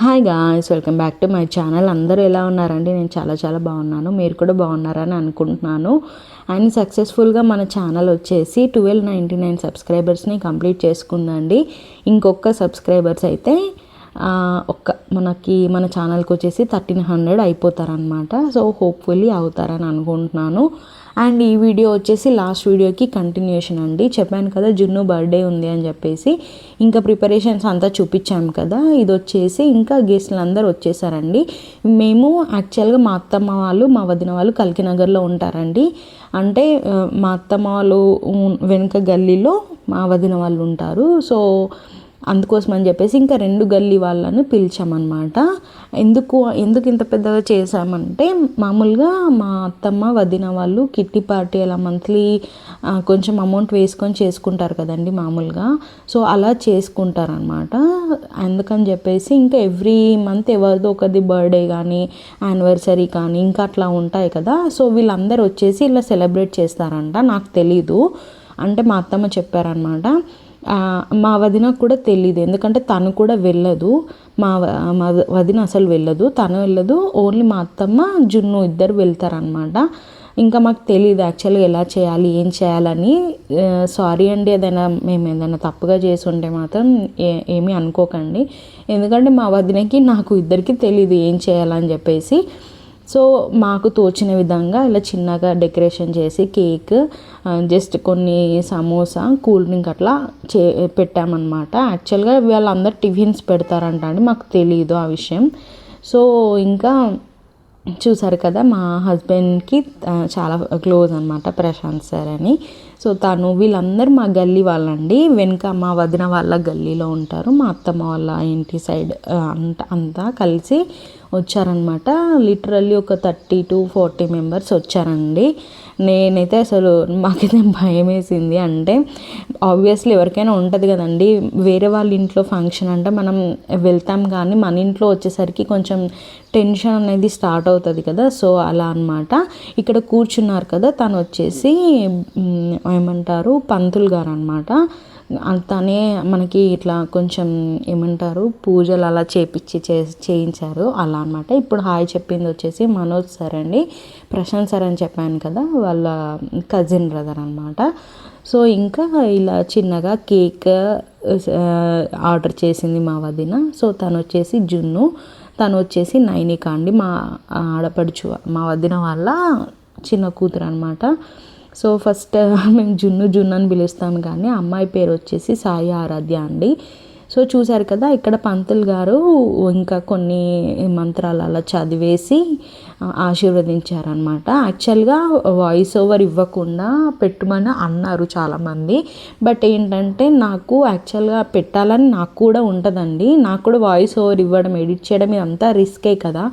Hi guys welcome back to my channel అందరూ ఎలా ఉన్నారండి? నేను చాలా చాలా బాగున్నాను. మీరు కూడా బాగున్నారని అనుకుంటున్నాను. అండ్ సక్సెస్ఫుల్గా మన ఛానల్ వచ్చేసి ట్వెల్వ్ నైంటీ నైన్ సబ్స్క్రైబర్స్ని కంప్లీట్ చేసుకుందండి. ఇంకొక సబ్స్క్రైబర్స్ అయితే ఒక్క మనకి మన ఛానల్కి వచ్చేసి థర్టీన్ హండ్రెడ్ అయిపోతారనమాట సో హోప్ఫుల్లీ అవుతారని అనుకుంటున్నాను. అండ్ ఈ వీడియో వచ్చేసి లాస్ట్ వీడియోకి కంటిన్యూషన్ అండి. చెప్పాను కదా జున్ను బర్త్డే ఉంది అని చెప్పేసి. ఇంకా ప్రిపరేషన్స్ అంతా చూపించాము కదా. ఇది వచ్చేసి ఇంకా గెస్ట్లు అందరూ వచ్చేసారండి. మేము యాక్చువల్గా మా అత్తమ్మ వాళ్ళు మా వదిన వాళ్ళు కల్కినగర్లో ఉంటారండి. అంటే మా అత్తమ్మ వాళ్ళు వెనుక గల్లీలో మా వదిన వాళ్ళు ఉంటారు. సో అందుకోసం అని చెప్పేసి ఇంకా రెండు గల్లీ వాళ్ళని పిలిచామన్నమాట. ఎందుకు ఎందుకు ఇంత పెద్దగా చేసామంటే మామూలుగా మా అత్తమ్మ వదిన వాళ్ళు కిట్టి పార్టీ అలా మంత్లీ కొంచెం అమౌంట్ వేసుకొని చేసుకుంటారు కదండి మామూలుగా. సో అలా చేసుకుంటారనమాట అందుకని చెప్పేసి ఇంకా ఎవ్రీ మంత్ ఎవరిదో ఒకది బర్త్డే కానీ యానివర్సరీ కానీ ఇంకా అట్లా ఉంటాయి కదా. సో వీళ్ళందరూ వచ్చేసి ఇలా సెలబ్రేట్ చేస్తారంట నాకు తెలీదు. అంటే మా అత్తమ్మ చెప్పారనమాట మా వదినకు కూడా తెలియదు ఎందుకంటే తను కూడా వెళ్ళదు. మా మా వదిన అసలు వెళ్ళదు. తను వెళ్ళదు. ఓన్లీ మా అత్తమ్మ జున్ను ఇద్దరు వెళ్తారనమాట ఇంకా మాకు తెలియదు యాక్చువల్గా ఎలా చేయాలి ఏం చేయాలని. సారీ అండి ఏదైనా మేము ఏదైనా తప్పుగా చేసి ఉంటే మాత్రం ఏ ఏమీ అనుకోకండి. ఎందుకంటే మా వదినకి నాకు ఇద్దరికి తెలియదు ఏం చేయాలని చెప్పేసి. సో మాకు తోచిన విధంగా ఇలా చిన్నగా డెకరేషన్ చేసి కేక్ జస్ట్ కొన్ని సమోసా కూల్ డ్రింక్ అట్లా చే పెట్టామన్నమాట. యాక్చువల్గా వాళ్ళందరూ టిఫిన్స్ పెడతారంట అండి మాకు తెలియదు ఆ విషయం. సో ఇంకా చూసారు కదా మా హస్బెండ్కి చాలా క్లోజ్ అనమాట ప్రశాంత్ సార్ అని. సో తను వీళ్ళందరూ మా గల్లీ వాళ్ళండి. వెనుక మా వదిన వాళ్ళ గల్లీలో ఉంటారు. మా అత్తమ్మ వాళ్ళ ఇంటి సైడ్ అంత అంతా కలిసి వచ్చారనమాట లిటరల్లీ ఒక థర్టీ టు ఫార్టీ మెంబర్స్ వచ్చారండి. నేనైతే అసలు మాకైతే భయం వేసింది అంటే ఆబ్వియస్లీ ఎవరికైనా ఉంటుంది కదండి. వేరే వాళ్ళ ఇంట్లో ఫంక్షన్ అంటే మనం వెళ్తాం కానీ మన ఇంట్లో వచ్చేసరికి కొంచెం టెన్షన్ అనేది స్టార్ట్ అవుతుంది కదా. సో అలా అన్నమాట. ఇక్కడ కూర్చున్నారు కదా తను వచ్చేసి ఏమంటారు? పంతులు గారు అనమాట తనే మనకి ఇట్లా కొంచెం ఏమంటారు పూజలు అలా చేపించి చే చేయించారు. అలా అనమాట ఇప్పుడు హాయ్ చెప్పింది వచ్చేసి మనోజ్ సార్ అండి. ప్రశాంత్ సార్ అని చెప్పాను కదా వాళ్ళ కజిన్ బ్రదర్ అనమాట సో ఇంకా ఇలా చిన్నగా కేక్ ఆర్డర్ చేసింది మా వదిన. సో తను వచ్చేసి జున్ను తను వచ్చేసి నైనిక అండి. మా ఆడపడుచు మా వదిన వాళ్ళ చిన్న కూతురు అనమాట సో ఫస్ట్ మేము జున్ను జున్ను అని పిలుస్తాం కానీ అమ్మాయి పేరు వచ్చేసి సాయి ఆరాధ్య అండి. సో చూశారు కదా ఇక్కడ పంతులు గారు ఇంకా కొన్ని మంత్రాలు అలా చదివేసి ఆశీర్వదించారనమాట యాక్చువల్గా వాయిస్ ఓవర్ ఇవ్వకుండా పెట్టమని అన్నారు చాలామంది. బట్ ఏంటంటే నాకు యాక్చువల్గా పెట్టాలని నాకు కూడా ఉంటుందండి. నాకు కూడా వాయిస్ ఓవర్ ఇవ్వడం ఎడిట్ చేయడం ఇదంతా రిస్కే కదా.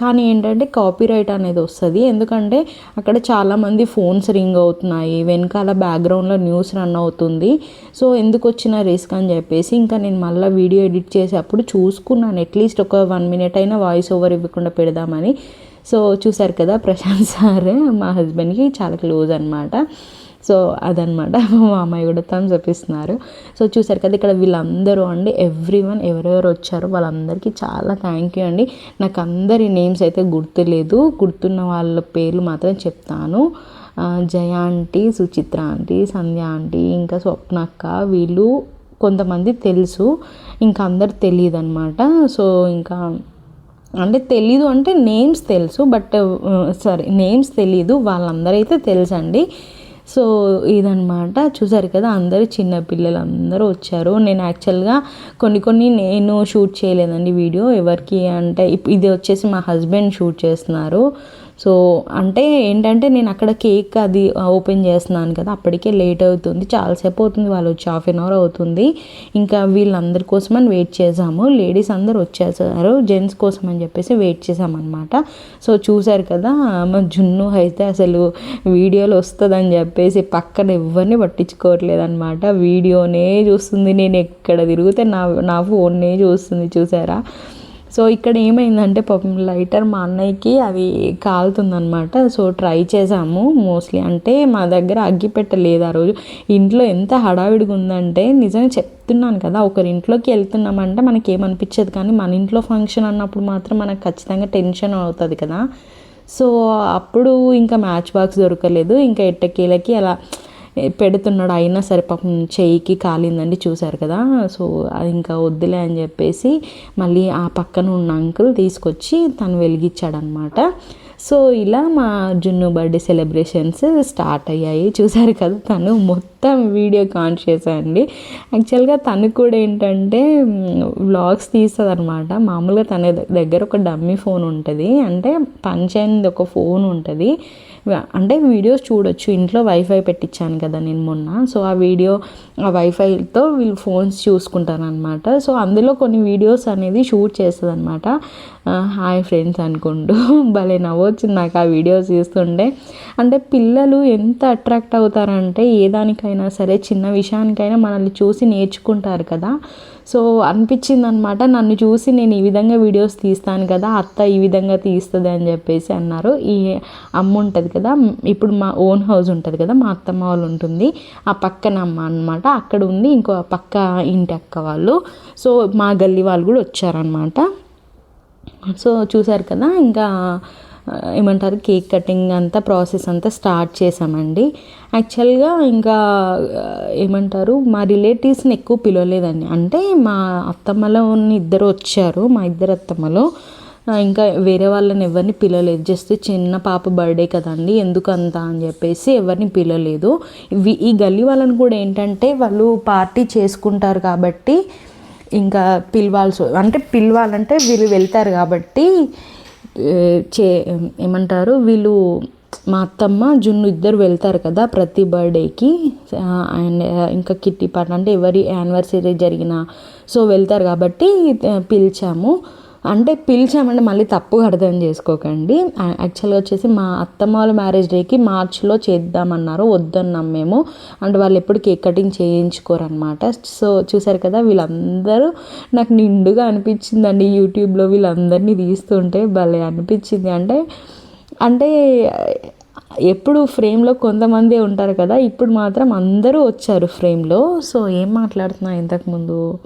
కానీ ఏంటంటే కాపీరైట్ అనేది వస్తుంది. ఎందుకంటే అక్కడ చాలామంది ఫోన్స్ రింగ్ అవుతున్నాయి. వెనకాల బ్యాక్గ్రౌండ్లో న్యూస్ రన్ అవుతుంది. సో ఎందుకు వచ్చిన రిస్క్ అని చెప్పేసి ఇంకా నేను మళ్ళీ వీడియో ఎడిట్ చేసేటప్పుడు చూసుకున్నాను. అట్లీస్ట్ ఒక వన్ మినిట్ అయినా వాయిస్ ఓవర్ ఇవ్వకుండా పెడదామని. సో చూసారు కదా ప్రశాంత్ సార్ మా హస్బెండ్కి చాలా క్లోజ్ అనమాట సో అదనమాట మా అమ్మాయి కూడా థమ్స్ అప్ ఇస్తున్నారు సో చూసారు కదా ఇక్కడ వీళ్ళందరూ అండి ఎవ్రీ వన్ ఎవరెవరు వచ్చారో వాళ్ళందరికీ చాలా థ్యాంక్ యూ అండి. నాకు అందరి నేమ్స్ అయితే గుర్తులేదు గుర్తున్న వాళ్ళ పేర్లు మాత్రం చెప్తాను. Jaya aunty Suchitra aunty Sandhya aunty ఇంకా స్వప్నక్క వీళ్ళు కొంతమంది తెలుసు ఇంకా అందరు తెలియదు అనమాట సో ఇంకా అంటే తెలీదు అంటే నేమ్స్ తెలుసు బట్ సారీ నేమ్స్ తెలీదు వాళ్ళందరైతే తెలుసండి. సో ఇదనమాట చూసారు కదా అందరూ చిన్నపిల్లలు అందరూ వచ్చారు. నేను యాక్చువల్గా కొన్ని కొన్ని నేను షూట్ చేయలేదండి వీడియో. ఎవరికి అంటే ఇప్- ఇది వచ్చేసి మా హస్బెండ్ షూట్ చేస్తున్నారు. సో అంటే ఏంటంటే నేను అక్కడ కేక్ అది ఓపెన్ చేస్తున్నాను కదా అప్పటికే లేట్ అవుతుంది. చాలాసేపు అవుతుంది వాళ్ళు వచ్చి హాఫ్ అన్ అవర్ అవుతుంది. ఇంకా వీళ్ళందరి కోసం అని వెయిట్ చేసాము. లేడీస్ అందరు వచ్చేసారు జెంట్స్ కోసం అని చెప్పేసి వెయిట్ చేసామన్నమాట. సో చూశారు కదా మా జున్ను అయితే అసలు వీడియోలు వస్తుందని చెప్పేసి పక్కన ఎవరిని పట్టించుకోవట్లేదు అనమాట వీడియోనే చూస్తుంది నేను ఎక్కడ తిరిగితే నా నా ఫోన్నే చూస్తుంది చూసారా? సో ఇక్కడ ఏమైందంటే పాపం లైటర్ మా అన్నయ్యకి అది కాలుతుందనమాట సో ట్రై చేసాము మోస్ట్లీ. అంటే మా దగ్గర అగ్గిపెట్ట లేదు ఆ రోజు. ఇంట్లో ఎంత హడావిడిగా ఉందంటే నిజంగా చెప్తున్నాను కదా ఒకరి ఇంట్లోకి వెళ్తున్నామంటే మనకి ఏమనిపించదు కానీ మన ఇంట్లో ఫంక్షన్ అన్నప్పుడు మాత్రం మనకు ఖచ్చితంగా టెన్షన్ అవుతుంది కదా. సో అప్పుడు ఇంకా మ్యాచ్ బాక్స్ దొరకలేదు. ఇంకా ఎట్టకేలకి అలా పెడుతున్నాడు. అయినా సరే పాపం చెయ్యికి కాలిందండి చూశారు కదా. సో అది ఇంకా వద్దులే అని చెప్పేసి మళ్ళీ ఆ పక్కన ఉన్న అంకుల్ తీసుకొచ్చి తను వెలిగించాడనమాట. సో ఇలా మా జున్ను బర్త్డే సెలబ్రేషన్స్ స్టార్ట్ అయ్యాయి. చూసారు కదా తను మొత్తం వీడియో కాన్షియస్ అండి. యాక్చువల్గా తను కూడా ఏంటంటే వ్లాగ్స్ తీస్తుంది అనమాట మామూలుగా తన దగ్గర ఒక డమ్మీ ఫోన్ ఉంటుంది. అంటే పంచైంది ఒక ఫోన్ ఉంటుంది. అంటే వీడియోస్ చూడొచ్చు. ఇంట్లో వైఫై పెట్టించాను కదా నేను మొన్న. సో ఆ వీడియో ఆ వైఫైతో వీళ్ళు ఫోన్స్ చూసుకుంటారనమాట సో అందులో కొన్ని వీడియోస్ అనేది షూట్ చేస్తుంది అనమాట హాయ్ ఫ్రెండ్స్ అనుకుంటూ. భలే నవ్వొచ్చింది నాకు ఆ వీడియోస్ చూస్తుంటే. అంటే పిల్లలు ఎంత అట్రాక్ట్ అవుతారంటే ఏ దానికైనా సరే చిన్న విషయానికైనా మనల్ని చూసి నేర్చుకుంటారు కదా. సో అనిపించింది అనమాట నన్ను చూసి నేను ఈ విధంగా వీడియోస్ తీస్తాను కదా అత్త ఈ విధంగా తీస్తుంది అని చెప్పేసి అన్నారు. ఈ అమ్మ ఉంటుంది కదా ఇప్పుడు మా ఓన్ హౌస్ ఉంటుంది కదా మా అత్తమ్మ వాళ్ళు ఉంటుంది ఆ పక్కన అమ్మ అనమాట అక్కడ ఉంది ఇంకో పక్క ఇంటి అక్క వాళ్ళు. సో మా గల్లీ వాళ్ళు కూడా వచ్చారనమాట. సో చూసారు కదా ఇంకా ఏమంటారు కేక్ కటింగ్ అంతా ప్రాసెస్ అంతా స్టార్ట్ చేసామండి యాక్చువల్గా ఇంకా ఏమంటారు మా రిలేటివ్స్ని ఎక్కువ పిలవలేదండి. అంటే మా అత్తమ్మలో ఉన్న ఇద్దరు వచ్చారు మా ఇద్దరు అత్తమ్మలో. ఇంకా వేరే వాళ్ళని ఎవరిని పిలవలేదు. జస్ట్ చిన్న పాప బర్త్డే కదండి ఎందుకు అంత అని చెప్పేసి ఎవరిని పిలవలేదు. ఈ గల్లీ వాళ్ళని కూడా ఏంటంటే వాళ్ళు పార్టీ చేసుకుంటారు కాబట్టి ఇంకా పిలవాల్సి అంటే పిలవాలంటే వీళ్ళు వెళ్తారు కాబట్టి చే ఏమంటారు వీళ్ళు మా అత్తమ్మ జున్ను ఇద్దరు వెళ్తారు కదా ప్రతి బర్త్డేకి. అండ్ ఇంకా కిట్టి పాట అంటే ఎవరి యానివర్సరీ జరిగిన సో వెళ్తారు కాబట్టి పిలిచాము. అంటే పిలిచామంటే మళ్ళీ తప్పుగా అర్థం చేసుకోకండి. యాక్చువల్గా వచ్చేసి మా అత్తమ్మ వాళ్ళ మ్యారేజ్ డేకి మార్చ్లో చేద్దామన్నారు. వద్దన్నాం మేము. అంటే వాళ్ళు ఎప్పుడు కేక్ కటింగ్ చేయించుకోరనమాట సో చూసారు కదా వీళ్ళందరూ నాకు నిండుగా అనిపించిందండి యూట్యూబ్లో వీళ్ళందరినీ తీస్తుంటే. భలే అనిపించింది. అంటే అంటే ఎప్పుడు ఫ్రేమ్లో కొంతమంది ఉంటారు కదా ఇప్పుడు మాత్రం అందరూ వచ్చారు ఫ్రేమ్లో. సో ఏం మాట్లాడుతున్నా ఇంతకుముందు?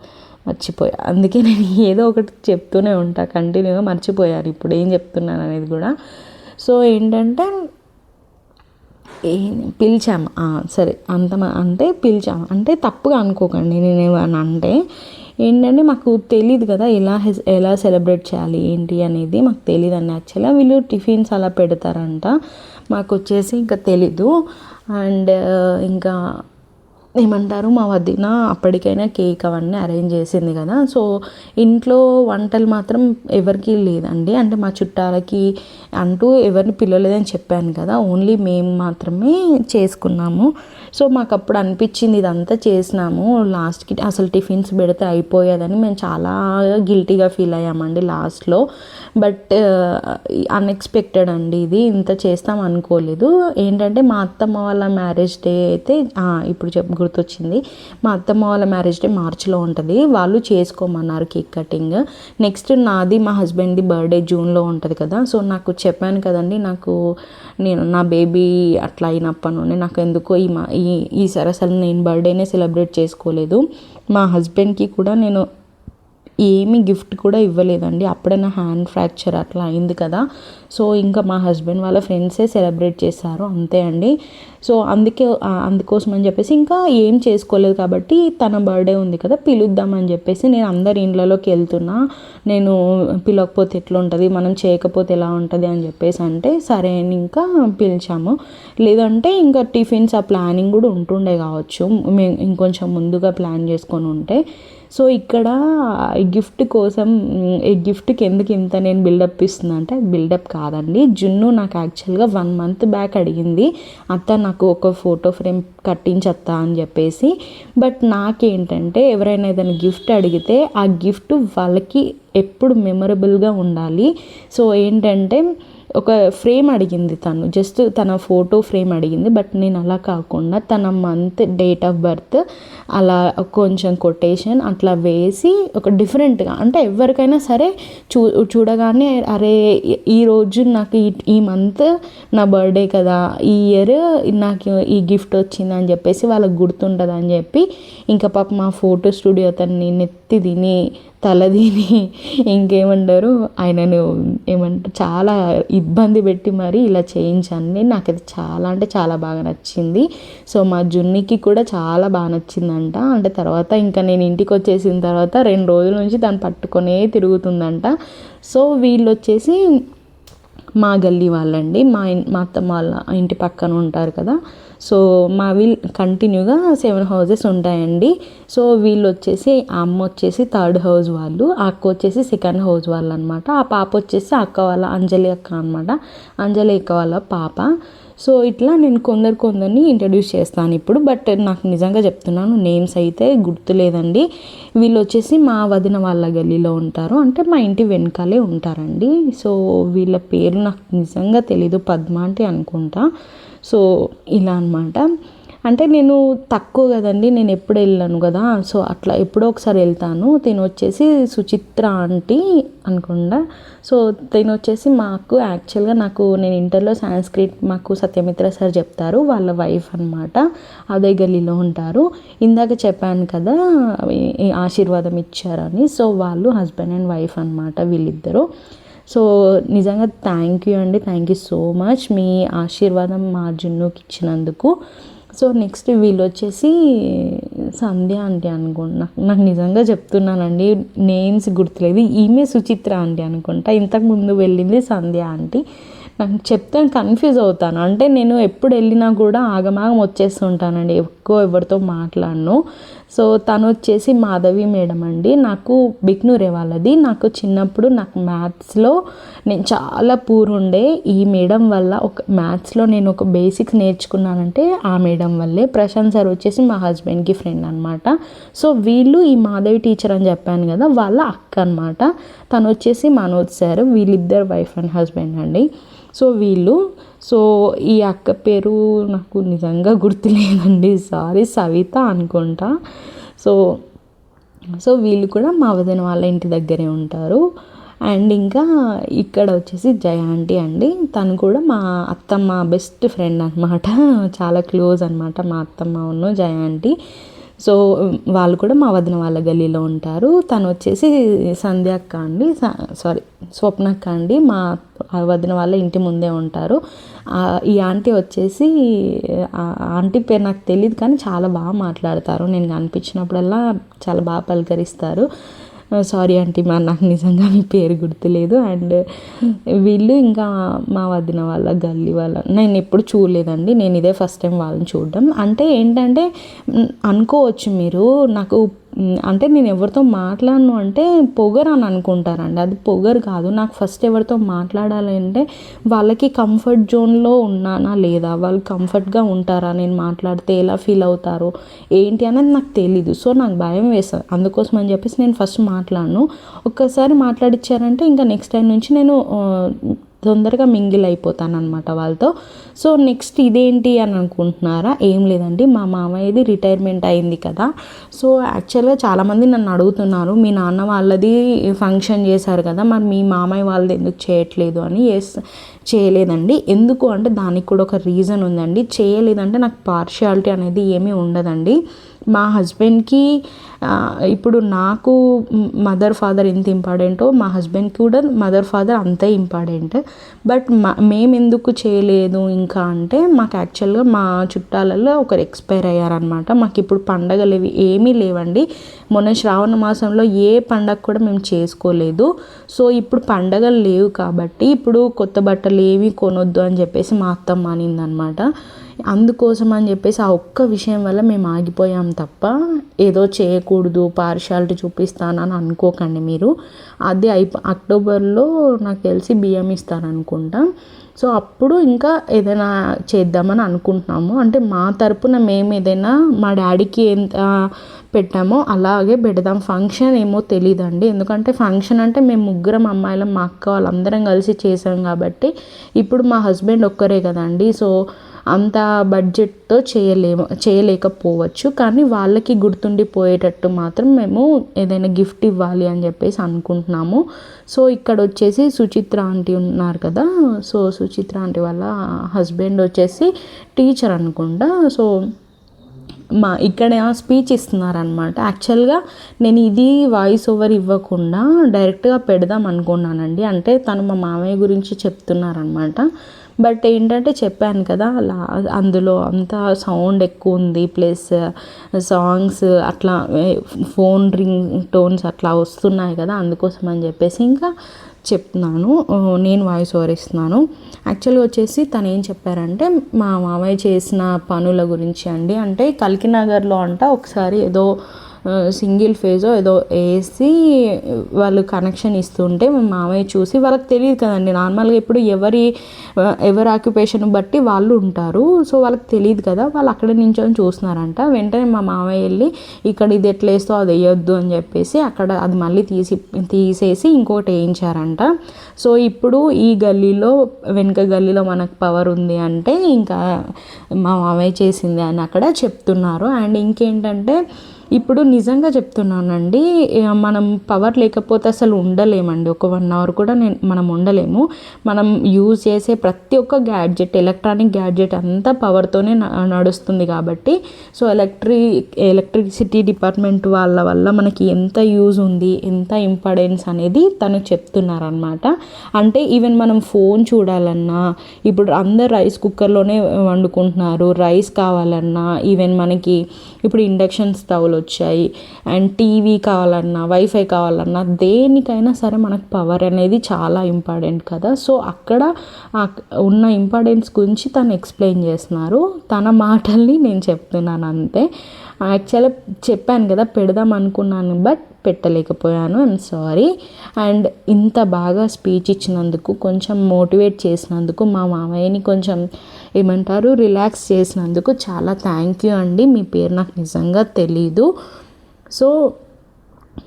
మర్చిపోయా. అందుకే నేను ఏదో ఒకటి చెప్తూనే ఉంటా కంటిన్యూగా మర్చిపోయాను. ఇప్పుడు ఏం చెప్తున్నాను అనేది కూడా. సో ఏంటంటే ఏం పిలిచాము. సరే అంత అంటే పిలిచాము. అంటే తప్పుగా అనుకోకండి నేను ఏమన్నా అంటే ఏంటంటే మాకు తెలియదు కదా ఎలా ఎలా సెలబ్రేట్ చేయాలి ఏంటి అనేది మాకు తెలియదు అండి యాక్చువల్గా వీళ్ళు టిఫిన్స్ అలా పెడతారంట. మాకు వచ్చేసి ఇంకా తెలీదు. అండ్ ఇంకా ఏమంటారు మా వదిన అప్పటికైనా కేక్ అవన్నీ అరేంజ్ చేసింది కదా. సో ఇంట్లో వంటలు మాత్రం ఎవరికి లేదండి. అంటే మా చుట్టాలకి అంటూ ఎవరిని పిల్లలేదని చెప్పాను కదా. ఓన్లీ మేము మాత్రమే చేసుకున్నాము. సో మాకు అప్పుడు అనిపించింది ఇదంతా చేసినాము. లాస్ట్కి అసలు టిఫిన్స్ పెడితే అయిపోయేదని మేము చాలా గిల్టీగా ఫీల్ అయ్యామండి లాస్ట్లో. బట్ అన్ఎక్స్పెక్టెడ్ అండి ఇది. ఇంత చేస్తాం అనుకోలేదు. ఏంటంటే మా అత్తమ్మ వాళ్ళ మ్యారేజ్ డే అయితే ఇప్పుడు చెప్పు గుర్తొచ్చింది. మా అత్తమ్మ వాళ్ళ మ్యారేజ్ డే మార్చిలో ఉంటుంది. వాళ్ళు చేసుకోమన్నారు కేక్ కటింగ్. నెక్స్ట్ నాది మా హస్బెండ్ది బర్త్డే జూన్లో ఉంటుంది కదా. సో నాకు చెప్పాను కదండి నాకు నేను నా బేబీ అట్లా అయినప్పటి నుండి నాకు ఎందుకో ఈ మా ఈ ఈసారి అసలు నేను బర్త్డేనే సెలబ్రేట్ చేసుకోలేదు. మా హస్బెండ్కి కూడా నేను ఏమి గిఫ్ట్ కూడా ఇవ్వలేదండి. అప్పుడే నా హ్యాండ్ ఫ్రాక్చర్ అట్లా అయింది కదా. సో ఇంకా మా హస్బెండ్ వాళ్ళ ఫ్రెండ్సే సెలబ్రేట్ చేశారు. అంతే అండి. సో అందుకే అందుకోసం అని చెప్పేసి ఇంకా ఏం చేసుకోలేదు కాబట్టి తన బర్త్డే ఉంది కదా పిలుద్దామని చెప్పేసి నేను అందరి ఇండ్లలోకి వెళ్తున్నా. నేను పిలవకపోతే ఎట్లా ఉంటుంది మనం చేయకపోతే ఎలా ఉంటుంది? అని చెప్పేసి అంటే సరే అని ఇంకా పిలిచాము. లేదంటే ఇంకా టిఫిన్స్ ఆ ప్లానింగ్ కూడా ఉంటుండే కావచ్చు. మేము ఇంకొంచెం ముందుగా ప్లాన్ చేసుకొని ఉంటే. సో ఇక్కడ ఈ గిఫ్ట్ కోసం ఈ గిఫ్ట్కి ఎందుకు ఇంత నేను బిల్డప్ ఇస్తున్నా అంటే బిల్డప్ కాదండి. జున్ను నాకు యాక్చువల్గా వన్ మంత్ బ్యాక్ అడిగింది. అత్త నాకు ఒక ఫోటో ఫ్రేమ్ కట్టించత్తా అని చెప్పేసి. బట్ నాకేంటంటే ఎవరైనా ఏదైనా గిఫ్ట్ అడిగితే ఆ గిఫ్ట్ వాళ్ళకి ఎప్పుడు మెమొరబుల్గా ఉండాలి. సో ఏంటంటే ఒక ఫ్రేమ్ అడిగింది తను. జస్ట్ తన ఫోటో ఫ్రేమ్ అడిగింది. బట్ నేను అలా కాకుండా తన మంత్ డేట్ ఆఫ్ బర్త్ అలా కొంచెం కొటేషన్ అట్లా వేసి ఒక డిఫరెంట్గా అంటే ఎవరికైనా సరే చూ చూడగానే అరే ఈరోజు నాకు ఈ ఈ మంత్ నా బర్త్డే కదా ఈ ఇయర్ నాకు ఈ గిఫ్ట్ వచ్చింది అని చెప్పేసి వాళ్ళకి గుర్తుంటుంది అని చెప్పి ఇంకా పాప మా ఫోటో స్టూడియో అతన్ని నెత్తి తిని తలదిని ఇంకేమంటారు? ఆయనను ఏమంటారు చాలా ఇబ్బంది పెట్టి మరి ఇలా చేయించాను నాకు అది చాలా అంటే చాలా బాగా నచ్చింది. సో మా జున్నికి కూడా చాలా బాగా నచ్చిందంట. అంటే తర్వాత ఇంకా నేను ఇంటికి వచ్చేసిన తర్వాత రెండు రోజుల నుంచి దాన్ని పట్టుకొనే తిరుగుతుందంట. సో వీళ్ళు వచ్చేసి మా గల్లీ వాళ్ళండి. మా మా అత్తమ్మ వాళ్ళ ఇంటి పక్కన ఉంటారు కదా. సో మా కంటిన్యూగా సెవెన్ హౌజెస్ ఉంటాయండి. సో వీళ్ళు వచ్చేసి అమ్మ వచ్చేసి థర్డ్ హౌస్ వాళ్ళు అక్క వచ్చేసి సెకండ్ హౌస్ వాళ్ళు అనమాట ఆ పాప వచ్చేసి అక్క వాళ్ళ అంజలి అక్క అనమాట. అంజలి అక్క వాళ్ళ పాప. సో ఇట్లా నేను కొందరు కొందరిని ఇంట్రడ్యూస్ చేస్తాను ఇప్పుడు బట్ నాకు నిజంగా చెప్తున్నాను నేమ్స్ అయితే గుర్తులేదండి. వీళ్ళు వచ్చేసి మా వదిన వాళ్ళ గల్లీలో ఉంటారు. అంటే మా ఇంటి వెనకాలే ఉంటారండి. సో వీళ్ళ పేరు నాకు నిజంగా తెలీదు పద్మ అంటే అనుకుంటా. సో ఇలా అనమాట అంటే నేను తక్కువ కదండి నేను ఎప్పుడు వెళ్ళాను కదా. సో అట్లా ఎప్పుడో ఒకసారి వెళ్తాను. తిను వచ్చేసి సుచిత్ర ఆంటీ అనుకుండా సో తిను వచ్చేసి మాకు యాక్చువల్గా నాకు నేను ఇంటర్లో సాంస్క్రిట్ మాకు సత్యమిత్ర సార్ చెప్తారు వాళ్ళ వైఫ్ అనమాట అదే గల్లీలో ఉంటారు. ఇందాక చెప్పాను కదా ఆశీర్వాదం ఇచ్చారని. సో వాళ్ళు హస్బెండ్ అండ్ వైఫ్ అనమాట వీళ్ళిద్దరూ. సో నిజంగా థ్యాంక్ యూ అండి. థ్యాంక్ యూ సో మచ్ మీ ఆశీర్వాదం మా జున్నుకి ఇచ్చినందుకు. సో నెక్స్ట్ వీళ్ళు వచ్చేసి సంధ్య ఆంటీ అనుకుంటున్నా నాకు నిజంగా చెప్తున్నానండి నేమ్స్ గుర్తులేదు. ఈమె సుచిత్ర ఆంటీ అనుకుంటా. ఇంతకు ముందు వెళ్ళింది సంధ్య ఆంటీ. నాకు చెప్తే కన్ఫ్యూజ్ అవుతాను. అంటే నేను ఎప్పుడు వెళ్ళినా కూడా ఆగమాగం వచ్చేస్తుంటానండి. ఎక్కువ ఎవరితో మాట్లాడను. సో తను వచ్చేసి మాధవి మేడం అండి. నాకు బిక్నూరే వాళ్ళది. నాకు చిన్నప్పుడు నాకు మ్యాథ్స్లో నేను చాలా పూర్ ఉండే. ఈ మేడం వల్ల ఒక మ్యాథ్స్లో నేను ఒక బేసిక్స్ నేర్చుకున్నానంటే ఆ మేడం వల్లే. ప్రశాంత్ సార్ వచ్చేసి మా హస్బెండ్కి ఫ్రెండ్ అనమాట సో వీళ్ళు ఈ మాధవి టీచర్ అని చెప్పాను కదా వాళ్ళ అక్క అనమాట తను వచ్చేసి మనోజ్ సార్ వీళ్ళిద్దరు వైఫ్ అండ్ హస్బెండ్ అండి. సో వీళ్ళు సో ఈ అక్క పేరు నాకు నిజంగా గుర్తులేదండి. సారీ సవిత అనుకుంటా. సో సో వీళ్ళు కూడా మా వదిన వాళ్ళ ఇంటి దగ్గరే ఉంటారు. అండ్ ఇంకా ఇక్కడ వచ్చేసి జయాంటి అండి. తను కూడా మా అత్తమ్మ బెస్ట్ ఫ్రెండ్ అనమాట చాలా క్లోజ్ అనమాట మా అత్తమ్మ ఉన్న జయ ఆంటీ సో వాళ్ళు కూడా మా వదిన వాళ్ళ గల్లీలో ఉంటారు. తను వచ్చేసి సంధ్యాక్క అండి. సారీ స్వప్నక్క అండి. మా వదిన వాళ్ళ ఇంటి ముందే ఉంటారు. ఈ ఆంటీ వచ్చేసి ఆంటీ పేరు నాకు తెలియదు కానీ చాలా బాగా మాట్లాడతారు. నేను కనిపించినప్పుడల్లా చాలా బాగా పలకరిస్తారు. సారీ ఆంటీ మా నాకు నిజంగా మీ పేరు గుర్తులేదు. అండ్ వీళ్ళు ఇంకా మా వదిన వాళ్ళ గల్లీ వాళ్ళ నేను ఎప్పుడు చూడలేదండి. నేను ఇదే ఫస్ట్ టైం వాళ్ళని చూడడం. అంటే ఏంటంటే అనుకోవచ్చు మీరు నాకు అంటే నేను ఎవరితో మాట్లాడను అంటే పొగరు అని అనుకుంటారండి. అది పొగరు కాదు. నాకు ఫస్ట్ ఎవరితో మాట్లాడాలి అంటే వాళ్ళకి కంఫర్ట్ జోన్లో ఉన్నానా లేదా? వాళ్ళు కంఫర్ట్గా ఉంటారా? నేను మాట్లాడితే ఎలా ఫీల్ అవుతారో? ఏంటి అనేది నాకు తెలీదు. సో నాకు భయం వేస్తుంది. అందుకోసం అని చెప్పేసి నేను ఫస్ట్ మాట్లాడను. ఒక్కసారి మాట్లాడిచ్చారంటే ఇంకా నెక్స్ట్ టైం నుంచి నేను తొందరగా మింగిల్ అయిపోతాను అనమాట వాళ్ళతో. సో నెక్స్ట్ ఇదేంటి అని అనుకుంటున్నారా? ఏం లేదండి. మా మామయ్యది రిటైర్మెంట్ అయింది కదా. సో యాక్చువల్గా చాలామంది నన్ను అడుగుతున్నారు మీ నాన్న వాళ్ళది ఫంక్షన్ చేశారు కదా మరి మీ మామయ్య వాళ్ళది ఎందుకు చేయట్లేదు? అని. ఎస్ చేయలేదండి. ఎందుకు? అంటే దానికి కూడా ఒక రీజన్ ఉందండి. చేయలేదంటే నాకు పార్షియాలిటీ అనేది ఏమీ ఉండదండి. మా హస్బెండ్కి ఇప్పుడు నాకు మదర్ ఫాదర్ ఎంత ఇంపార్టెంటో మా హస్బెండ్కి కూడా మదర్ ఫాదర్ అంతే ఇంపార్టెంట్. బట్ మా మేము ఎందుకు చేయలేదు ఇంకా అంటే మాకు యాక్చువల్గా మా చుట్టాలలో ఒకరు ఎక్స్పైర్ అయ్యారనమాట మాకు ఇప్పుడు పండగలు ఇవి ఏమీ లేవండి. మొన్న శ్రావణ మాసంలో ఏ పండగ కూడా మేము చేసుకోలేదు. సో ఇప్పుడు పండగలు లేవు కాబట్టి ఇప్పుడు కొత్త బట్టలు ఏవి కొనొద్దు అని చెప్పేసి మా అత్తమ్మ అనిందనమాట అందుకోసం అని చెప్పేసి ఆ ఒక్క విషయం వల్ల మేము ఆగిపోయాం తప్ప ఏదో చేయకూడదు పార్షాలిటీ చూపిస్తానని అనుకోకండి మీరు. అది అయిపో అక్టోబర్లో నాకు తెలిసి బియ్యం ఇస్తారనుకుంటా. సో అప్పుడు ఇంకా ఏదైనా చేద్దామని అనుకుంటున్నాము. అంటే మా తరపున మేము ఏదైనా మా డాడీకి ఎంత పెట్టామో అలాగే పెడదాం. ఫంక్షన్ ఏమో తెలియదండి ఎందుకంటే ఫంక్షన్ అంటే మేము ముగ్గురం అమ్మాయిలం మా అక్క వాళ్ళందరం కలిసి చేసాం కాబట్టి ఇప్పుడు మా హస్బెండ్ ఒక్కరే కదండి. సో అంత బడ్జెట్తో చేయలేము చేయలేకపోవచ్చు. కానీ వాళ్ళకి గుర్తుండిపోయేటట్టు మాత్రం మేము ఏదైనా గిఫ్ట్ ఇవ్వాలి అని చెప్పేసి అనుకుంటున్నాము. సో ఇక్కడ వచ్చేసి సుచిత్ర ఆంటీ ఉన్నారు కదా. సో సుచిత్ర ఆంటీ వాళ్ళ హస్బెండ్ వచ్చేసి టీచర్ అనుకుంటా. సో మా ఇక్కడ స్పీచ్ ఇస్తున్నారనమాట యాక్చువల్గా నేను ఇది వాయిస్ ఓవర్ ఇవ్వకుండా డైరెక్ట్గా పెడదాం అనుకున్నానండి. అంటే తను మా మామయ్య గురించి చెప్తున్నారనమాట బట్ ఏంటంటే చెప్పాను కదా అలా అందులో అంతా సౌండ్ ఎక్కువ ఉంది ప్లస్ సాంగ్స్ అట్లా ఫోన్ రింగ్ టోన్స్ అట్లా వస్తున్నాయి కదా అందుకోసం అని చెప్పేసి ఇంకా చెప్తున్నాను. నేను వాయిస్ ఓవర్ ఇస్తున్నాను. యాక్చువల్గా వచ్చేసి తను ఏం చెప్పారంటే మా మామయ్య చేసిన పనుల గురించి అండి. అంటే కల్కినగర్లో అంట ఒకసారి ఏదో సింగిల్ ఫేజో ఏదో వేసి వాళ్ళు కనెక్షన్ ఇస్తుంటే మా మామయ్య చూసి వాళ్ళకి తెలియదు కదండి. నార్మల్గా ఇప్పుడు ఎవరి ఎవరి ఆక్యుపేషన్ బట్టి వాళ్ళు ఉంటారు. సో వాళ్ళకి తెలియదు కదా. వాళ్ళు అక్కడ నించొని చూస్తున్నారంట. వెంటనే మా మామయ్య వెళ్ళి ఇక్కడ ఇది ఎట్లా వేస్తో అది వేయొద్దు అని చెప్పేసి అక్కడ అది మళ్ళీ తీసి తీసేసి ఇంకోటి వేయించారంట. సో ఇప్పుడు ఈ గల్లీలో వెనుక గల్లీలో మనకు పవర్ ఉంది అంటే ఇంకా మా మామయ్య చేసింది అని అక్కడ చెప్తున్నారు. అండ్ ఇంకేంటంటే ఇప్పుడు నిజంగా చెప్తున్నానండి మనం పవర్ లేకపోతే అసలు ఉండలేమండి. ఒక వన్ అవర్ కూడా నేను మనం ఉండలేము. మనం యూజ్ చేసే ప్రతి ఒక్క గ్యాడ్జెట్ ఎలక్ట్రానిక్ గ్యాడ్జెట్ అంతా పవర్తోనే నడుస్తుంది కాబట్టి సో ఎలక్ట్రిక్ ఎలక్ట్రిసిటీ డిపార్ట్మెంట్ వాళ్ళ వల్ల మనకి ఎంత యూజ్ ఉంది ఎంత ఇంపార్టెన్స్ అనేది తను చెప్తున్నారనమాట అంటే ఈవెన్ మనం ఫోన్ చూడాలన్నా ఇప్పుడు అందరు రైస్ కుక్కర్లోనే వండుకుంటున్నారు. రైస్ కావాలన్నా ఈవెన్ మనకి ఇప్పుడు ఇండక్షన్ స్టవ్లో వచ్చాయి. అండ్ టీవీ కావాలన్నా వైఫై కావాలన్నా దేనికైనా సరే మనకు పవర్ అనేది చాలా ఇంపార్టెంట్ కదా. సో అక్కడ ఉన్న ఇంపార్టెన్స్ గురించి తను ఎక్స్ప్లెయిన్ చేస్తున్నారు. తన మాటల్ని నేను చెప్తున్నాను అంతే. యాక్చువల్గా చెప్పాను కదా పెడదాం అనుకున్నాను బట్ పెట్టలేకపోయాను. ఐమ్ సారీ అండ్ ఇంత బాగా స్పీచ్ ఇచ్చినందుకు కొంచెం మోటివేట్ చేసినందుకు మా మామయ్యని కొంచెం ఏమంటారు రిలాక్స్ చేసినందుకు చాలా థ్యాంక్ యూ అండి. మీ పేరు నాకు నిజంగా తెలీదు. సో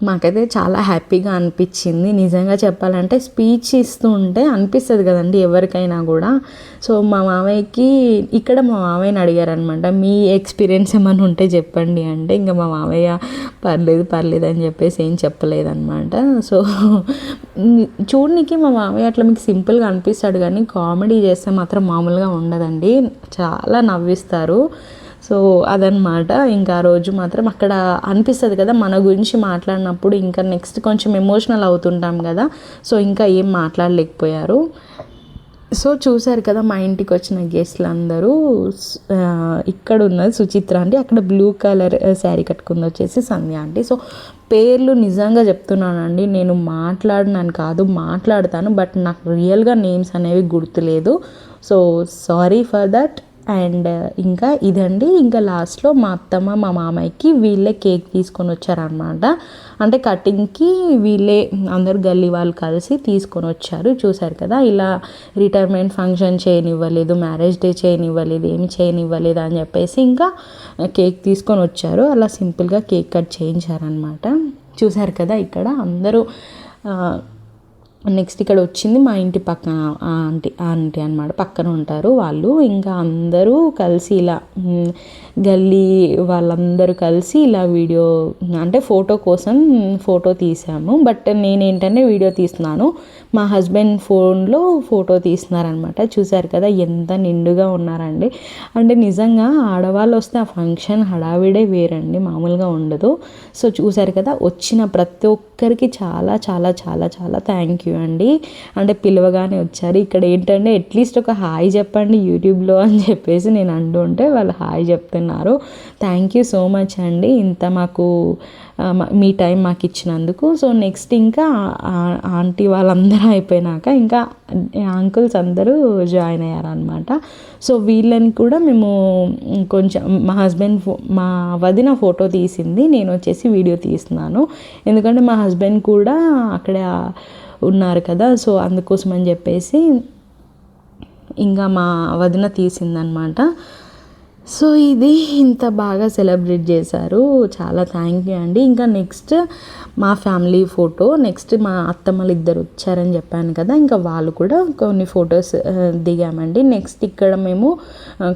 మాకైతే చాలా హ్యాపీగా అనిపించింది. నిజంగా చెప్పాలంటే స్పీచ్ ఇస్తూ ఉంటే అనిపిస్తుంది కదండి ఎవరికైనా కూడా. సో మా మామయ్యకి ఇక్కడ మా మామయ్యని అడిగారనమాట మీ ఎక్స్పీరియన్స్ ఏమైనా ఉంటే చెప్పండి అంటే ఇంకా మా మామయ్య పర్లేదు పర్లేదు అని చెప్పేసి ఏం చెప్పలేదన్నమాట. సో చూడనికి మా మామయ్య అట్లా మీకు సింపుల్గా అనిపిస్తాడు కానీ కామెడీ చేస్తే మాత్రం మామూలుగా ఉండదండి. చాలా నవ్విస్తారు. సో అదనమాట ఇంకా ఆ రోజు మాత్రం అక్కడ అనిపిస్తుంది కదా మన గురించి మాట్లాడినప్పుడు ఇంకా నెక్స్ట్ కొంచెం ఎమోషనల్ అవుతుంటాం కదా. సో ఇంకా ఏం మాట్లాడలేకపోయారు. సో చూశారు కదా మా ఇంటికి వచ్చిన గెస్ట్లు అందరూ ఇక్కడ ఉన్నది సుచిత్ర అంటే అక్కడ బ్లూ కలర్ శారీ కట్టుకుంది వచ్చేసి సంధ్య అంటే సో పేర్లు నిజంగా చెప్తున్నానండి. నేను మాట్లాడినాను కాదు మాట్లాడతాను. బట్ నాకు రియల్గా నేమ్స్ అనేవి గుర్తులేదు. So sorry for that. And ఇంకా ఇదండి. ఇంకా లాస్ట్లో మా అత్తమ్మ మా మామయ్యకి వీళ్ళే కేక్ తీసుకొని వచ్చారనమాట అంటే కటింగ్కి వీళ్ళే అందరు గల్లీ వాళ్ళు కలిసి తీసుకొని వచ్చారు. చూసారు కదా ఇలా రిటైర్మెంట్ ఫంక్షన్ చేయనివ్వలేదు మ్యారేజ్ డే చేయనివ్వలేదు ఏమి చేయనివ్వలేదు అని చెప్పేసి ఇంకా కేక్ తీసుకొని వచ్చారు. అలా సింపుల్గా కేక్ కట్ చేయించారనమాట చూశారు కదా ఇక్కడ అందరూ నెక్స్ట్ ఇక్కడ వచ్చింది మా ఇంటి పక్కన ఆంటీ ఆంటీ అనమాట పక్కన ఉంటారు వాళ్ళు. ఇంకా అందరూ కలిసి ఇలా గల్లీ వాళ్ళందరూ కలిసి ఇలా వీడియో అంటే ఫోటో కోసం ఫోటో తీసాము. బట్ నేనేంటంటే వీడియో తీస్తున్నాను. మా హస్బెండ్ ఫోన్లో ఫోటో తీస్తున్నారనమాట చూసారు కదా ఎంత నిండుగా ఉన్నారండి. అంటే నిజంగా ఆడవాళ్ళు వస్తే ఆ ఫంక్షన్ హడావిడే వేరండి మామూలుగా ఉండదు. సో చూసారు కదా వచ్చిన ప్రతి ఒక్కరికి చాలా చాలా చాలా చాలా థ్యాంక్ యూ అండి అంటే పిలవగానే వచ్చారు. ఇక్కడ ఏంటంటే అట్లీస్ట్ ఒక హాయ్ చెప్పండి యూట్యూబ్లో అని చెప్పేసి నేను అంటుంటే వాళ్ళు హాయ్ చెప్తున్నారు. థ్యాంక్ యూ సో మచ్ అండి. ఇంత మాకు మీ టైం మాకు ఇచ్చినందుకు. సో నెక్స్ట్ ఇంకా ఆంటీ వాళ్ళందరూ అయిపోయినాక ఇంకా అంకుల్స్ అందరూ జాయిన్ అయ్యారనమాట సో వీళ్ళని కూడా మేము కొంచెం మా హస్బెండ్ ఫో మా వదిన ఫోటో తీసింది. నేను వచ్చేసి వీడియో తీస్తున్నాను. ఎందుకంటే మా హస్బెండ్ కూడా అక్కడ ఉన్నారు కదా సో అందుకోసం అని చెప్పేసి ఇంకా మా వదిన తీసిందనమాట. సో ఇది ఇంత బాగా సెలబ్రేట్ చేశారు. చాలా థ్యాంక్ యూ అండి. ఇంకా నెక్స్ట్ మా ఫ్యామిలీ ఫోటో నెక్స్ట్ మా అత్తమ్మలు ఇద్దరు వచ్చారని చెప్పాను కదా ఇంకా వాళ్ళు కూడా కొన్ని ఫొటోస్ దిగామండి. నెక్స్ట్ ఇక్కడ మేము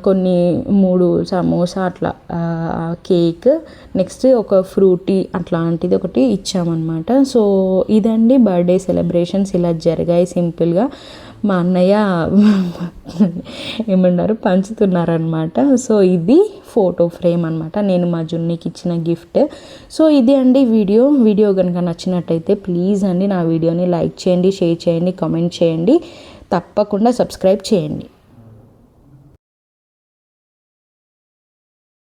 కొన్ని మూడు సమోసా అట్లా కేక్ నెక్స్ట్ ఒక ఫ్రూటీ అట్లాంటిది ఒకటి ఇచ్చామన్నమాట. సో ఇదండి బర్త్డే సెలబ్రేషన్స్ ఇలా జరిగాయి సింపుల్గా. మా అన్నయ్య ఏమన్నారు పంచుతున్నారనమాట సో ఇది ఫోటో ఫ్రేమ్ అనమాట నేను మా జున్నికి ఇచ్చిన గిఫ్ట్. సో ఇది అండి వీడియో. వీడియో కనుక నచ్చినట్టయితే ప్లీజ్ అండి నా వీడియోని లైక్ చేయండి షేర్ చేయండి కామెంట్ చేయండి. తప్పకుండా సబ్స్క్రైబ్ చేయండి.